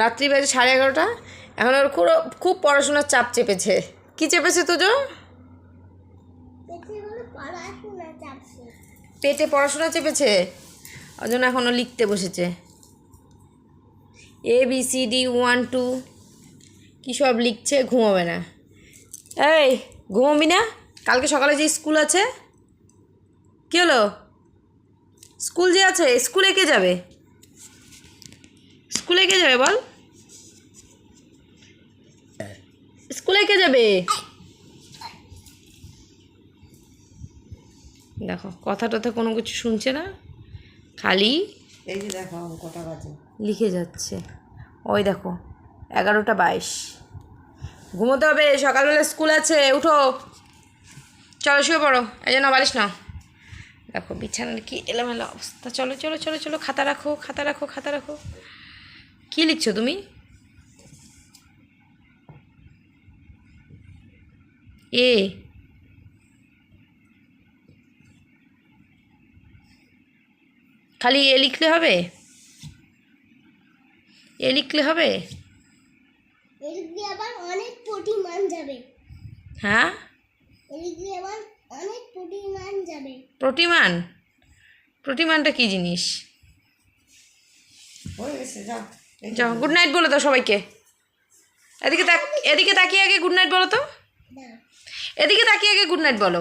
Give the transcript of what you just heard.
রাত্রি বাজে সাড়ে এগারোটা। এখন ওর খুব খুব পড়াশোনার চাপ চেপেছে। কি চেপেছে তোজো? পেটে পড়াশোনা চেপেছে? ওই জন্য এখনও লিখতে বসেছে। A B C D one two কী সব লিখছে, ঘুমাবে না। এই, ঘুমাবি না? কালকে সকালে যে স্কুল আছে, কী হলো? স্কুল যে আছে, স্কুলে কে যাবে? স্কুলে কে যাবে বল? স্কুলে কে যাবে? দেখো কথা টথা কোনো কিছু শুনছে না। খালি এই যে দেখো কটা বাজে। লিখে যাচ্ছে। ওই দেখো এগারোটা বাইশ। ঘুমোতে হবে সকালবেলা স্কুল আছে উঠো। চলো শুয়ে পড়ো। এই জন্য বালিশ নাও। দেখো বিছানার কি এলোমেলো অবস্থা। চলো চলো চলো চলো খাতা রাখো খাতা রাখো খাতা রাখো। কি লিখছো তুমি? এ খালি এ লিখলে হবে? এ লিখলে হবে? আবার অনেক কোটি মান যাবে। হ্যাঁ? আবার অনেক যাবে। প্রতিমান প্রতিমানটা কি জিনিস? হয়ে গেছে যে যাও গুড নাইট বলো তো সবাইকে। এদিকে তাক এদিকে তাকিয়ে আগে গুড নাইট বলো তো। এদিকে তাকিয়ে আগে গুড নাইট বলো।